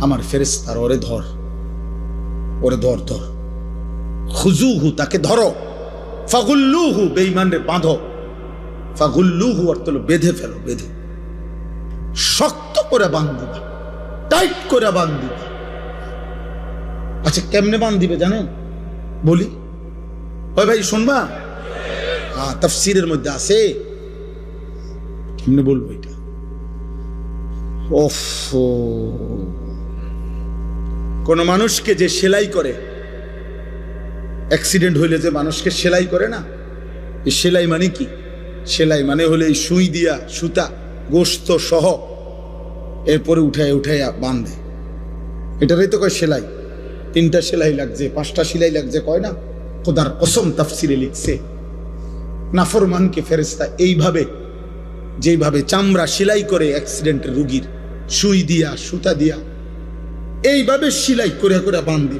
আমার ফেরেস্তার ওরে ধর। ওরে ধর ধর। খুজুহু তাকে ধরো। ফাগুল্লুহু বেইমানরে বাঁধো। ফাগুল্লুহু হলো বেঁধে ফেলো, বেঁধে। শক্ত করে বাঁধ। টাইট করে বাঁধ। আচ্ছা কেমনে বাঁধ দিবে জানেন? বলি। ওই ভাই, শুনবা? হ্যাঁ তফসিরের মধ্যে আছে। কেমনে বলব এটা? ওফ। কোন মানুষকে যে সেলাই করে অ্যাক্সিডেন্ট হইলে যে মানুষকে সেলাই করে না? এই সেলাই মানে কি? সেলাই মানে হলে এই সুই দিয়া সুতা, গোস্ত সহ এরপরে উঠায় উঠায় বাঁধে। এটারই তো কয় সেলাই। তিনটা সেলাই লাগছে, পাঁচটা সেলাই লাগছে, কয় না? খোদার কসম তাফসিরে লিখছে। নাফরমানকে ফেরেস্তা এইভাবে, যেইভাবে চামড়া সেলাই করে অ্যাক্সিডেন্টের রুগীর, সুই দিয়া, সুতা দিয়া এইভাবে সিলাই করে করে বাঁধে